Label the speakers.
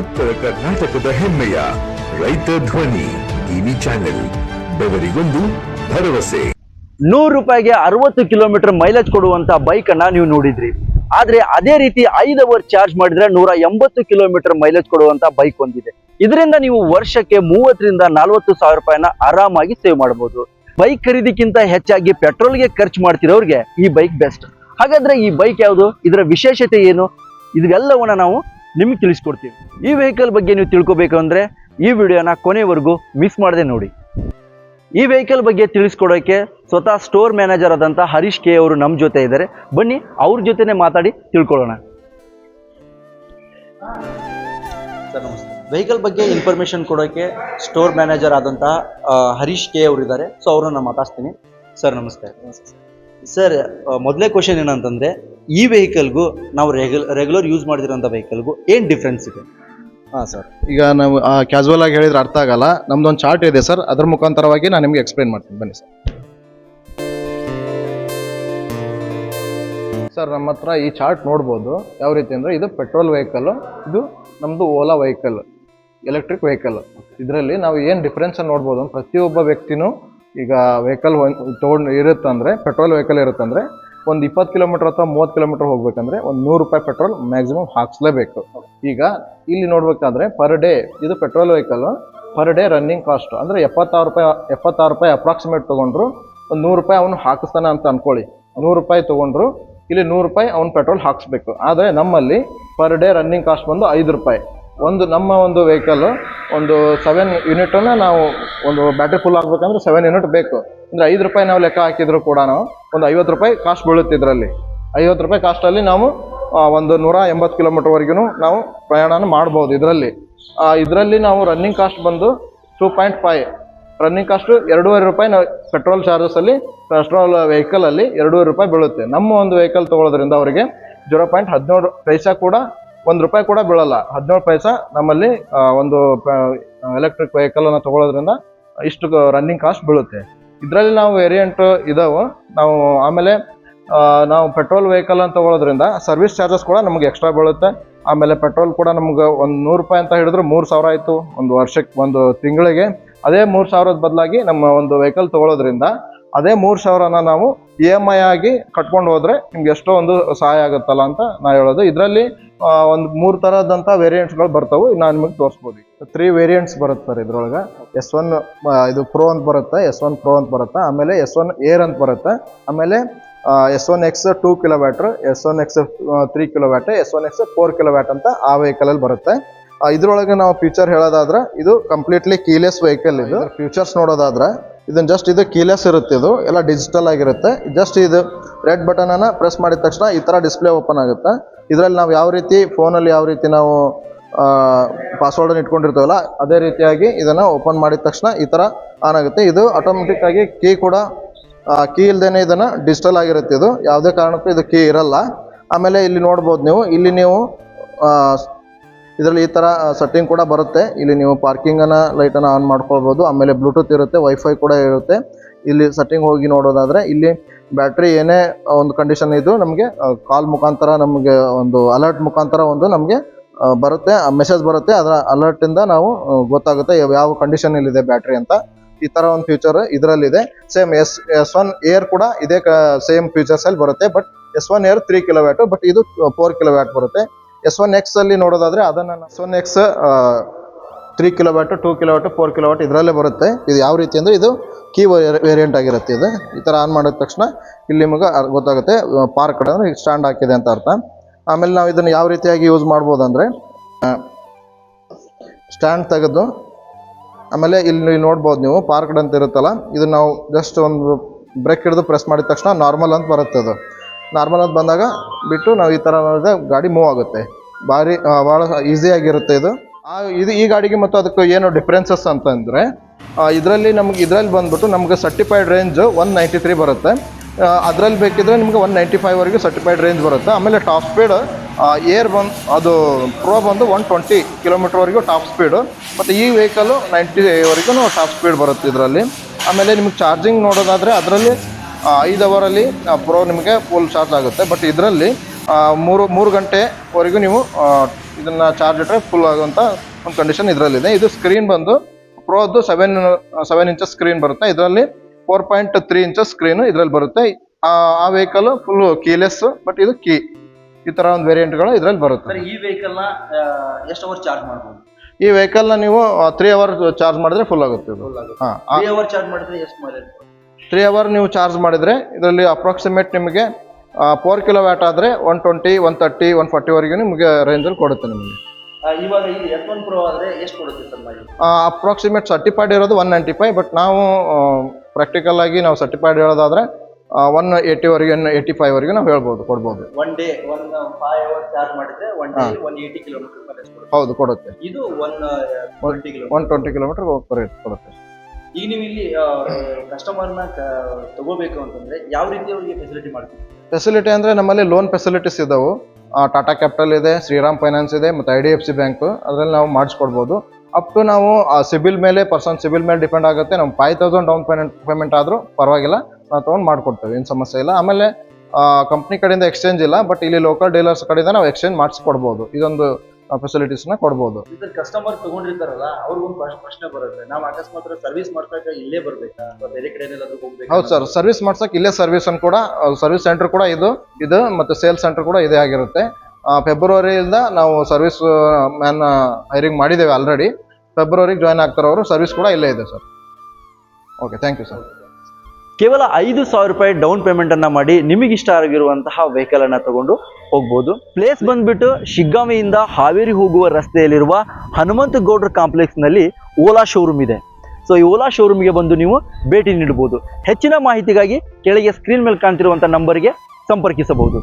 Speaker 1: ಉತ್ತರ ಕರ್ನಾಟಕದ ಹೆಮ್ಮೆಯ ರೈತ ಧ್ವನಿ ಟಿವಿ ಚಾನೆಲ್, ಬೆವರಿಗೊಂದು ಭರವಸೆ.
Speaker 2: ನೂರು ರೂಪಾಯಿಗೆ ಅರವತ್ತು ಕಿಲೋಮೀಟರ್ ಮೈಲೇಜ್ ಕೊಡುವಂತ ಬೈಕ್ ಅನ್ನ ನೀವು ನೋಡಿದ್ರಿ. ಆದ್ರೆ ಅದೇ ರೀತಿ ಐದು ಅವರ್ ಚಾರ್ಜ್ ಮಾಡಿದ್ರೆ ನೂರ ಎಂಬತ್ತು ಕಿಲೋಮೀಟರ್ ಮೈಲೇಜ್ ಕೊಡುವಂತ ಬೈಕ್ ಒಂದಿದೆ. ಇದರಿಂದ ನೀವು ವರ್ಷಕ್ಕೆ ಮೂವತ್ತರಿಂದ ನಲವತ್ತು ಸಾವಿರ ರೂಪಾಯಿನ ಆರಾಮಾಗಿ ಸೇವ್ ಮಾಡಬಹುದು. ಬೈಕ್ ಖರೀದಿಕ್ಕಿಂತ ಹೆಚ್ಚಾಗಿ ಪೆಟ್ರೋಲ್ಗೆ ಖರ್ಚು ಮಾಡ್ತಿರೋರಿಗೆ ಈ ಬೈಕ್ ಬೆಸ್ಟ್ ಹಾಗಾದ್ರೆ ಈ ಬೈಕ್ ಯಾವುದು? ಇದರ ವಿಶೇಷತೆ ಏನು? ಇದೆಲ್ಲವನ್ನ ನಾವು ನಿಮಗೆ ತಿಳಿಸ್ಕೊಡ್ತೀವಿ ಈ ವೆಹಿಕಲ್ ಬಗ್ಗೆ ನೀವು ತಿಳ್ಕೊಬೇಕು ಅಂದರೆ ಈ ವಿಡಿಯೋನ ಕೊನೆವರೆಗೂ ಮಿಸ್ ಮಾಡದೆ ನೋಡಿ. ಈ ವೆಹಿಕಲ್ ಬಗ್ಗೆ ತಿಳಿಸ್ಕೊಡೋಕ್ಕೆ ಸ್ವತಃ ಸ್ಟೋರ್ ಮ್ಯಾನೇಜರ್ ಆದಂಥ ಹರೀಶ್ ಕೆ ಅವರು ನಮ್ಮ ಜೊತೆ ಇದ್ದಾರೆ. ಬನ್ನಿ ಅವ್ರ ಜೊತೆನೆ ಮಾತಾಡಿ ತಿಳ್ಕೊಳ್ಳೋಣ. ಸರ್ ನಮಸ್ತೆ. ವೆಹಿಕಲ್ ಬಗ್ಗೆ ಇನ್ಫಾರ್ಮೇಷನ್ ಕೊಡೋಕ್ಕೆ ಸ್ಟೋರ್ ಮ್ಯಾನೇಜರ್ ಆದಂತಹ ಹರೀಶ್ ಕೆ ಅವರು ಇದ್ದಾರೆ. ಸೊ ಅವ್ರನ್ನ ಮಾತಾಡ್ತೀನಿ ಸರ್ ನಮಸ್ತೆ. ಸರ್. ಮೊದಲೇ ಕ್ವಶನ್ ಏನಂತಂದ್ರೆ ಈ ವೆಹಿಕಲ್ಗೂ ನಾವು ರೆಗ್ಯುಲ್ ರೆಗ್ಯುಲರ್ ಯೂಸ್ ಮಾಡಿದಿರೋಂಥ ವೆಹಿಕಲ್ಗೂ ಏನು ಡಿಫ್ರೆನ್ಸ್ ಇದೆ?
Speaker 3: ಹಾಂ ಸರ್ ಈಗ ನಾವು ಕ್ಯಾಶುವಲ್ ಆಗಿ ಹೇಳಿದ್ರೆ ಅರ್ಥ ಆಗಲ್ಲ. ನಮ್ದೊಂದು ಚಾರ್ಟ್ ಇದೆ ಸರ್ ಅದ್ರ ಮುಖಾಂತರವಾಗಿ ನಾನು ನಿಮಗೆ ಎಕ್ಸ್ಪ್ಲೈನ್ ಮಾಡ್ತೀನಿ. ಬನ್ನಿ ಸರ್ ಸರ್ ನಮ್ಮ ಹತ್ರ ಈ ಚಾರ್ಟ್ ನೋಡ್ಬೋದು. ಯಾವ ರೀತಿ ಅಂದರೆ ಇದು ಪೆಟ್ರೋಲ್ ವೆಹಿಕಲ್ ಇದು ನಮ್ಮದು ಓಲಾ ವೆಹಿಕಲ್ ಎಲೆಕ್ಟ್ರಿಕ್ ವೆಹಿಕಲ್ ಇದರಲ್ಲಿ ನಾವು ಏನು ಡಿಫ್ರೆನ್ಸ್ ನೋಡ್ಬೋದು? ಪ್ರತಿಯೊಬ್ಬ ವ್ಯಕ್ತಿನೂ ಈಗ ವೆಹಿಕಲ್ ತೊಗೊಂಡು ಇರುತ್ತಂದರೆ ಪೆಟ್ರೋಲ್ ವೆಹಿಕಲ್ ಇರುತ್ತಂದರೆ ಒಂದು ಇಪ್ಪತ್ತು ಕಿಲೋಮೀಟರ್ ಅಥವಾ ಮೂವತ್ತು ಕಿಲೋಮೀಟರ್ ಹೋಗ್ಬೇಕಂದ್ರೆ ಒಂದು ನೂರು ರೂಪಾಯಿ ಪೆಟ್ರೋಲ್ ಮ್ಯಾಕ್ಸಿಮಮ್ ಹಾಕ್ಸ್ಲೇಬೇಕು. ಈಗ ಇಲ್ಲಿ ನೋಡ್ಬೇಕಾದ್ರೆ ಪರ್ ಡೇ ಇದು petrol vehicle per day running cost ಅಂದರೆ ಎಪ್ಪತ್ತಾರು ರೂಪಾಯಿ ಎಪ್ಪತ್ತಾರು ರೂಪಾಯಿ ಅಪ್ರಾಕ್ಸಿಮೇಟ್ ತೊಗೊಂಡ್ರು ಒಂದು ನೂರು ರೂಪಾಯಿ ಅವನು ಹಾಕಿಸ್ತಾನೆ ಅಂತ ಅನ್ಕೊಳ್ಳಿ. ನೂರು ರೂಪಾಯಿ ತೊಗೊಂಡ್ರು, ಇಲ್ಲಿ ನೂರು ರೂಪಾಯಿ ಅವ್ನು ಪೆಟ್ರೋಲ್ ಹಾಕಿಸ್ಬೇಕು. ಆದರೆ ನಮ್ಮಲ್ಲಿ ಪರ್ ಡೇ ರನ್ನಿಂಗ್ ಕಾಸ್ಟ್ ಬಂದು ಐದು ರೂಪಾಯಿ. ಒಂದು ನಮ್ಮ ಒಂದು ವೆಹಿಕಲ್ ಒಂದು ಸೆವೆನ್ ಯೂನಿಟನ್ನು ನಾವು ಒಂದು ಬ್ಯಾಟ್ರಿ ಫುಲ್ ಆಗ್ಬೇಕಂದ್ರೆ ಸೆವೆನ್ ಯೂನಿಟ್ ಬೇಕು. ಅಂದರೆ ಐದು ರೂಪಾಯಿ ನಾವು ಲೆಕ್ಕ ಹಾಕಿದ್ರು ಕೂಡ ನಾವು ಒಂದು ಐವತ್ತು ರೂಪಾಯಿ ಕಾಸ್ಟ್ ಬೀಳುತ್ತೆ ಇದರಲ್ಲಿ. ಐವತ್ತು ರೂಪಾಯಿ ಕಾಸ್ಟಲ್ಲಿ ನಾವು ಒಂದು ನೂರ ಎಂಬತ್ತು ಕಿಲೋಮೀಟರ್ವರೆಗೂ ನಾವು ಪ್ರಯಾಣನ ಮಾಡ್ಬೋದು ಇದರಲ್ಲಿ. ಇದರಲ್ಲಿ ನಾವು ರನ್ನಿಂಗ್ ಕಾಸ್ಟ್ ಬಂದು two point five running cost ಎರಡೂವರೆ ರೂಪಾಯಿ ನಾವು ಪೆಟ್ರೋಲ್ ಚಾರ್ಜಸಲ್ಲಿ ಪೆಟ್ರೋಲ್ ವೆಹಿಕಲಲ್ಲಿ ಎರಡೂವರೆ ರೂಪಾಯಿ ಬೀಳುತ್ತೆ. ನಮ್ಮ ಒಂದು ವೆಹಿಕಲ್ ತೊಗೊಳೋದ್ರಿಂದ ಅವರಿಗೆ ಜೀರೋ ಪಾಯಿಂಟ್ ಹದಿನೇಳು ಪೈಸಾ ಕೂಡ ಒಂದು ರೂಪಾಯಿ ಕೂಡ ಬೀಳಲ್ಲ. ಹದಿನೇಳು ಪೈಸ ನಮ್ಮಲ್ಲಿ ಒಂದು ಎಲೆಕ್ಟ್ರಿಕ್ ವೆಹಿಕಲನ್ನು ತಗೊಳ್ಳೋದ್ರಿಂದ ಇಷ್ಟು ರನ್ನಿಂಗ್ ಕಾಸ್ಟ್ ಬೀಳುತ್ತೆ. ಇದರಲ್ಲಿ ನಾವು ವೇರಿಯಂಟ್ ಇದಾವೆ. ನಾವು ಆಮೇಲೆ ನಾವು ಪೆಟ್ರೋಲ್ ವೆಹಿಕಲ್ ಅಂತ ತಗೊಳ್ಳೋದ್ರಿಂದ ಸರ್ವಿಸ್ ಚಾರ್ಜಸ್ ಕೂಡ ನಮಗೆ ಎಕ್ಸ್ಟ್ರಾ ಬೀಳುತ್ತೆ. ಆಮೇಲೆ ಪೆಟ್ರೋಲ್ ಕೂಡ ನಮ್ಗೆ ಒಂದು ನೂರು ರೂಪಾಯಿ ಅಂತ ಹೇಳಿದ್ರೆ ಮೂರು ಸಾವಿರ ಆಯಿತು. ಒಂದು ವರ್ಷಕ್ಕೆ, ಒಂದು ತಿಂಗಳಿಗೆ. ಅದೇ ಮೂರು ಸಾವಿರದ ಬದಲಾಗಿ ನಮ್ಮ ಒಂದು ವೆಹಿಕಲ್ ತಗೊಳ್ಳೋದ್ರಿಂದ ಅದೇ ಮೂರು ಸಾವಿರನ ನಾವು ಇ ಎಂ ಐ ಆಗಿ ಕಟ್ಕೊಂಡು ಹೋದ್ರೆ ನಿಮ್ಗೆ ಎಷ್ಟೋ ಒಂದು ಸಹಾಯ ಆಗುತ್ತಲ್ಲ ಅಂತ ನಾ ಹೇಳೋದು. ಇದರಲ್ಲಿ ಒಂದು ಮೂರು ಥರದಂಥ ವೇರಿಯಂಟ್ಸ್ಗಳು ಬರ್ತವೆ. ನಾನು ನಿಮಗೆ ತೋರಿಸ್ಬೋದು. ತ್ರೀ ವೇರಿಯಂಟ್ಸ್ ಬರುತ್ತೆ ಸರ್ ಇದ್ರೊಳಗೆ. ಎಸ್ ಒನ್ ಇದು ಪ್ರೋ ಅಂತ ಬರುತ್ತೆ? ಎಸ್ ಒನ್ ಪ್ರೋ ಅಂತ ಬರುತ್ತೆ? ಆಮೇಲೆ ಎಸ್ ಒನ್ ಏರ್ ಅಂತ ಬರುತ್ತೆ? ಆಮೇಲೆ S one X two kilowatt S one X three kilowatt S one X four kilowatt ಅಂತ ಆ ವೆಹಿಕಲಲ್ಲಿ ಬರುತ್ತೆ. ಇದ್ರೊಳಗೆ ನಾವು ಫ್ಯೂಚರ್ ಹೇಳೋದಾದ್ರೆ ಇದು ಕಂಪ್ಲೀಟ್ಲಿ ಕೀಲೆಸ್ ವೆಹಿಕಲ್ ಇದು. ಫ್ಯೂಚರ್ಸ್ ನೋಡೋದಾದ್ರೆ ಇದನ್ನ ಜಸ್ಟ್ ಇದು ಕೀಲೆಸ್ ಇರುತ್ತೆ ಇದು. ಎಲ್ಲ ಡಿಜಿಟಲ್ ಆಗಿರುತ್ತೆ. ಜಸ್ಟ್ ಇದು ರೆಡ್ ಬಟನನ್ನು ಪ್ರೆಸ್ ಮಾಡಿದ ತಕ್ಷಣ ಈ ತರ ಡಿಸ್ಪ್ಲೇ ಓಪನ್ ಆಗುತ್ತೆ. ಇದರಲ್ಲಿ ನಾವು ಯಾವ ರೀತಿ ಫೋನಲ್ಲಿ ಯಾವ ರೀತಿ ನಾವು ಪಾಸ್ವರ್ಡನ್ನು ಇಟ್ಕೊಂಡಿರ್ತೀವಲ್ಲ, ಅದೇ ರೀತಿಯಾಗಿ ಇದನ್ನ ಓಪನ್ ಮಾಡಿದ ತಕ್ಷಣ ಈ ತರ ಆನ್ ಆಗುತ್ತೆ. ಇದು ಆಟೋಮೆಟಿಕ್ಕಾಗಿ ಕೀ ಕೂಡ ಕೀ ಇಲ್ದೇನೆ ಇದನ್ನ ಡಿಜಿಟಲ್ ಆಗಿರುತ್ತೆ ಇದು. ಯಾವುದೇ ಕಾರಣಕ್ಕೂ ಇದು ಕೀ ಇರಲ್ಲ. ಆಮೇಲೆ ಇಲ್ಲಿ ನೋಡ್ಬೋದು ನೀವು, ಇಲ್ಲಿ ನೀವು ಇದರಲ್ಲಿ ಈ ಥರ ಸೆಟ್ಟಿಂಗ್ ಕೂಡ ಬರುತ್ತೆ. ಇಲ್ಲಿ ನೀವು ಪಾರ್ಕಿಂಗನ್ನು ಲೈಟನ್ನು ಆನ್ ಮಾಡ್ಕೊಳ್ಬೋದು. ಆಮೇಲೆ ಬ್ಲೂಟೂತ್ ಇರುತ್ತೆ ವೈಫೈ ಕೂಡ ಇರುತ್ತೆ. ಇಲ್ಲಿ ಸೆಟ್ಟಿಂಗ್ ಹೋಗಿ ನೋಡೋದಾದರೆ ಇಲ್ಲಿ ಬ್ಯಾಟ್ರಿ ಏನೇ ಒಂದು ಕಂಡೀಷನ್ ಇದ್ದು ನಮಗೆ ಕಾಲ್ ಮುಖಾಂತರ ನಮಗೆ ಒಂದು ಅಲರ್ಟ್ ಮುಖಾಂತರ ಒಂದು ನಮಗೆ ಬರುತ್ತೆ ಮೆಸೇಜ್ ಬರುತ್ತೆ, ಅದರ ಅಲರ್ಟಿಂದ ನಾವು ಗೊತ್ತಾಗುತ್ತೆ ಯಾವ- ಕಂಡೀಷನ್ ಕಂಡೀಷನಲ್ಲಿದೆ ಬ್ಯಾಟ್ರಿ ಅಂತ. ಈ ಥರ ಒಂದು ಫ್ಯೂಚರ್ ಇದರಲ್ಲಿದೆ. Same S S one air ಕೂಡ ಇದೇ ಸೇಮ್ ಫ್ಯೂಚರ್ಸಲ್ಲಿ ಬರುತ್ತೆ but S one air three kilo watt but ಇದು ಫೋರ್ ಕಿಲೋ ವ್ಯಾಟ್ ಬರುತ್ತೆ ಎಸ್ ಒನ್ ಎಕ್ಸಲ್ಲಿ ನೋಡೋದಾದ್ರೆ ಅದನ್ನು S one X three kilo watt two kilo watt four kilo ಇದರಲ್ಲೇ ಬರುತ್ತೆ. ಇದು ಯಾವ ರೀತಿ ಅಂದರೆ ಇದು ಕೀ ವೇರಿಯಂಟ್ ಆಗಿರುತ್ತೆ ಇದು. ಈ ಥರ ಆನ್ ಮಾಡಿದ ತಕ್ಷಣ ಇಲ್ಲಿ ನಿಮಗೆ ಗೊತ್ತಾಗುತ್ತೆ ಪಾರ್ಕ್ ಅಂದರೆ ಸ್ಟ್ಯಾಂಡ್ ಹಾಕಿದೆ ಅಂತ ಅರ್ಥ. ಆಮೇಲೆ ನಾವು ಇದನ್ನು ಯಾವ ರೀತಿಯಾಗಿ ಯೂಸ್ ಮಾಡ್ಬೋದಂದರೆ ಸ್ಟ್ಯಾಂಡ್ ತೆಗೆದು, ಆಮೇಲೆ ಇಲ್ಲಿ ನೋಡ್ಬೋದು ನೀವು ಪಾರ್ಕ್ಡ್ ಅಂತ ಇರುತ್ತಲ್ಲ, ಇದು ನಾವು ಜಸ್ಟ್ ಒಂದು ಬ್ರೇಕ್ ಹಿಡಿದು ಪ್ರೆಸ್ ಮಾಡಿದ ತಕ್ಷಣ ನಾರ್ಮಲ್ ಅಂತ ಬರುತ್ತೆ ಅದು. ನಾರ್ಮಲ್ ಅಂತ ಬಂದಾಗ ಬಿಟ್ಟು ನಾವು ಈ ಥರ ಗಾಡಿ ಮೂವ್ ಆಗುತ್ತೆ. ಭಾರಿ ಭಾಳ ಈಸಿಯಾಗಿರುತ್ತೆ ಇದು. ಆ, ಇದು ಈ ಗಾಡಿಗೆ ಮತ್ತು ಅದಕ್ಕೆ ಏನು ಡಿಫ್ರೆನ್ಸಸ್ ಅಂತಂದರೆ ಇದರಲ್ಲಿ ನಮ್ಗೆ ಇದರಲ್ಲಿ ಬಂದ್ಬಿಟ್ಟು ನಮ್ಗೆ certified range one ninety three ಬರುತ್ತೆ ಅದರಲ್ಲಿ ಬೇಕಿದ್ರೆ ನಿಮಗೆ ಒನ್ ನೈಂಟಿ ಫೈವ್ವರೆಗೂ ಸರ್ಟಿಫೈಡ್ ರೇಂಜ್ ಬರುತ್ತೆ. ಆಮೇಲೆ ಟಾಪ್ ಸ್ಪೀಡ್ ಏರ್ ಬಂದು, ಅದು ಪ್ರೋ ಬಂದು ಒನ್ ಟ್ವೆಂಟಿ ಕಿಲೋಮೀಟ್ರ್ವರೆಗೂ ಟಾಪ್ ಸ್ಪೀಡು ಮತ್ತು ಈ ವೆಹಿಕಲು ನೈಂಟಿವರೆಗೂ ಟಾಪ್ ಸ್ಪೀಡ್ ಬರುತ್ತೆ ಇದರಲ್ಲಿ. ಆಮೇಲೆ ನಿಮ್ಗೆ ಚಾರ್ಜಿಂಗ್ ನೋಡೋದಾದರೆ ಅದರಲ್ಲಿ ಐದು ಅವರಲ್ಲಿ ಪ್ರೋ ನಿಮಗೆ ಫುಲ್ ಚಾರ್ಜ್ ಆಗುತ್ತೆ. ಬಟ್ ಇದರಲ್ಲಿ ಮೂರು ಮೂರು ಗಂಟೆವರೆಗೂ ನೀವು ಇದನ್ನ ಚಾರ್ಜ್ ಇಟ್ಟರೆ ಫುಲ್ ಆಗುವಂಥ ಒಂದು ಕಂಡೀಷನ್ ಇದರಲ್ಲಿದೆ. ಇದು ಸ್ಕ್ರೀನ್ ಬಂದು ಪ್ರೋದು ಸೆವೆನ್ ಸೆವೆನ್ ಇಂಚಸ್ ಸ್ಕ್ರೀನ್ ಬರುತ್ತೆ. ಇದರಲ್ಲಿ four point three inches screen ಇದರಲ್ಲಿ ಬರುತ್ತೆ. ಆ ವೆಹಿಕಲ್ ಫುಲ್ ಕೀಲೆಸ್ ಬಟ್ ಇದು ಕೀ ಈ ಥರ ಒಂದು ವೇರಿಯಂಟ್ಗಳು ಇದರಲ್ಲಿ ಬರುತ್ತೆ.
Speaker 2: ಈ ವೆಹಿಕಲ್ನ ಎಷ್ಟು ಅವರ್ ಚಾರ್ಜ್ ಮಾಡ್ಬೋದು?
Speaker 3: ಈ ವೆಹಿಕಲ್ನ ನೀವು ತ್ರೀ ಅವರ್ ಚಾರ್ಜ್ ಮಾಡಿದ್ರೆ ಫುಲ್ ಆಗುತ್ತೆ ಹಾಂ
Speaker 2: ತ್ರೀ ಅವರ್
Speaker 3: ನೀವು ಚಾರ್ಜ್ ಮಾಡಿದರೆ ಇದರಲ್ಲಿ ಅಪ್ರಾಕ್ಸಿಮೇಟ್ ನಿಮಗೆ ಫೋರ್ ಕಿಲೋ ವ್ಯಾಟ್ ಆದರೆ one twenty one thirty one ಫಾರ್ಟಿವರೆಗೂ ನಿಮಗೆ ರೇಂಜಲ್ಲಿ ಕೊಡುತ್ತೆ ನಿಮಗೆ.
Speaker 2: ಇವಾಗ ಈ ಎಫ್ ಒನ್ ಪ್ರೋ ಆದ್ರೆ ಎಷ್ಟು ಕೊಡುತ್ತೆ ಸರ್
Speaker 3: ಅಪ್ರಾಕ್ಸಿಮೇಟ್ ಸರ್ಟಿಫೈಡ್ ಇರೋದು ಒನ್ ನೈಂಟಿ ಫೈವ್ ಬಟ್ ನಾವು ಪ್ರಾಕ್ಟಿಕಲ್ ಆಗಿ ನಾವು ಸರ್ಟಿಫೈಡ್ ಹೇಳೋದಾದ್ರೆ ಒನ್ ಏಯ್ಟಿವರೆಗೆ ಏಯ್ಟಿ ಫೈವ್ವರೆಗೆ ನಾವು ಹೇಳ್ಬೋದು ಕೊಡ್ಬೋದು.
Speaker 2: One day one five hour charge ಮಾಡಿದ್ರೆ one day one eighty kilometer
Speaker 3: ಹೌದು ಕೊಡುತ್ತೆ.
Speaker 2: ಇದು ಒನ್
Speaker 3: ಒನ್ ಟ್ವೆಂಟಿ ಕಿಲೋಮೀಟರ್ ಕೊಡುತ್ತೆ.
Speaker 2: ಈಗ ನೀವು ಇಲ್ಲಿ ಕಸ್ಟಮರ್ನ ತಗೋಬೇಕು ಅಂತಂದ್ರೆ ಯಾವ ರೀತಿ ಅವರಿಗೆ ಫೆಸಿಲಿಟಿ ಮಾಡ್ತೀವಿ
Speaker 3: ಫೆಸಿಲಿಟಿ ಅಂದ್ರೆ ನಮ್ಮಲ್ಲಿ ಲೋನ್ ಫೆಸಿಲಿಟೀಸ್ ಇದಾವೆ. ಟಾಟಾ ಕ್ಯಾಪಿಟಲ್ ಇದೆ ಶ್ರೀರಾಮ್ ಫೈನಾನ್ಸ್ ಇದೆ, ಮತ್ತು I D F C bank ಅದರಲ್ಲಿ ನಾವು ಮಾಡಿಸ್ಕೊಡ್ಬೋದು. ಅಪ್ ಟು ನಾವು ಸಿಬಿಲ್ ಮೇಲೆ ಪರ್ಸನ್ ಸಿಬಿಲ್ ಮೇಲೆ ಡಿಪೆಂಡ್ ಆಗುತ್ತೆ. ನಮ್ಮ five thousand down payment payment ಆದರೂ ಪರವಾಗಿಲ್ಲ. ನಾವು ತೊಗೊಂಡು ಮಾಡಿಕೊಡ್ತೇವೆ, ಏನು ಸಮಸ್ಯೆ ಇಲ್ಲ. ಆಮೇಲೆ ಕಂಪ್ನಿ ಕಡೆಯಿಂದ ಎಕ್ಸ್ಚೇಂಜ್ ಇಲ್ಲ ಬಟ್ ಇಲ್ಲಿ ಲೋಕಲ್ ಡೀಲರ್ಸ್ ಕಡೆಯಿಂದ ನಾವು ಎಕ್ಸ್ಚೇಂಜ್ ಮಾಡಿಸ್ಕೊಡ್ಬೋದು. ಇದೊಂದು ಫೆಸಿಲಿಟೀಸ್ನ ಕೊಡ್ಬೋದು.
Speaker 2: ಇದರ ಕಸ್ಟಮರ್ ತಗೊಂಡಿರ್ತಾರಲ್ಲ ಅವ್ರಿಗೊಂದು ಪ್ರಶ್ನೆ ಬರುತ್ತೆ. ನಾವು ಅಕಸ್ಮಾತ್ ಸರ್ವಿಸ್ ಮಾಡ್ಸಕ್ಕೆ ಇಲ್ಲೇ ಬರ್ಬೇಕಾ? ಅಥವಾ ಬೇರೆ ಕಡೆ ಹೋಗ್ಬೇಕಾ?
Speaker 3: ಹೌದು ಸರ್ ಸರ್ವಿಸ್ ಮಾಡ್ಸಕ್ಕೆ ಇಲ್ಲೇ ಸರ್ವಿಸ್ ಅನ್ನು ಕೂಡ ಸರ್ವಿಸ್ ಸೆಂಟರ್ ಕೂಡ ಇದು ಇದು ಮತ್ತು ಸೇಲ್ಸ್ ಸೆಂಟರ್ ಕೂಡ ಇದೇ ಆಗಿರುತ್ತೆ. ಫೆಬ್ರವರಿಯಿಂದ ನಾವು ಸರ್ವಿಸ್ ಮ್ಯಾನ್ ಹೈರಿಂಗ್ ಮಾಡಿದ್ದೇವೆ ಆಲ್ರೆಡಿ ಫೆಬ್ರವರಿಗೆ ಜಾಯ್ನ್ ಆಗ್ತಾರವರು ಸರ್ವಿಸ್ ಕೂಡ ಇಲ್ಲೇ ಇದೆ sir okay thank you sir
Speaker 2: ಕೇವಲ ಐದು ಸಾವಿರ ರೂಪಾಯಿ ಡೌನ್ ಪೇಮೆಂಟ್ ಅನ್ನ ಮಾಡಿ ನಿಮಗೆ ಇಷ್ಟ ಆಗಿರುವಂತಹ ಅನ್ನ ತಗೊಂಡು ಹೋಗ್ಬೋದು. ಪ್ಲೇಸ್ ಬಂದ್ಬಿಟ್ಟು ಶಿಗ್ಗಾಮಿಯಿಂದ ಹಾವೇರಿ ಹೋಗುವ ರಸ್ತೆಯಲ್ಲಿರುವ ಹನುಮಂತ ಗೌಡ್ರ ಕಾಂಪ್ಲೆಕ್ಸ್ನಲ್ಲಿ ಓಲಾ ಶೋರೂಮ್ ಇದೆ. ಸೊ ಈ ಓಲಾ ಶೋರೂಮ್ಗೆ ಬಂದು ನೀವು ಭೇಟಿ ನೀಡಬಹುದು ಹೆಚ್ಚಿನ ಮಾಹಿತಿಗಾಗಿ ಕೆಳಗೆ ಸ್ಕ್ರೀನ್ ಮೇಲೆ ಕಾಣ್ತಿರುವಂತಹ ನಂಬರ್ಗೆ ಸಂಪರ್ಕಿಸಬಹುದು.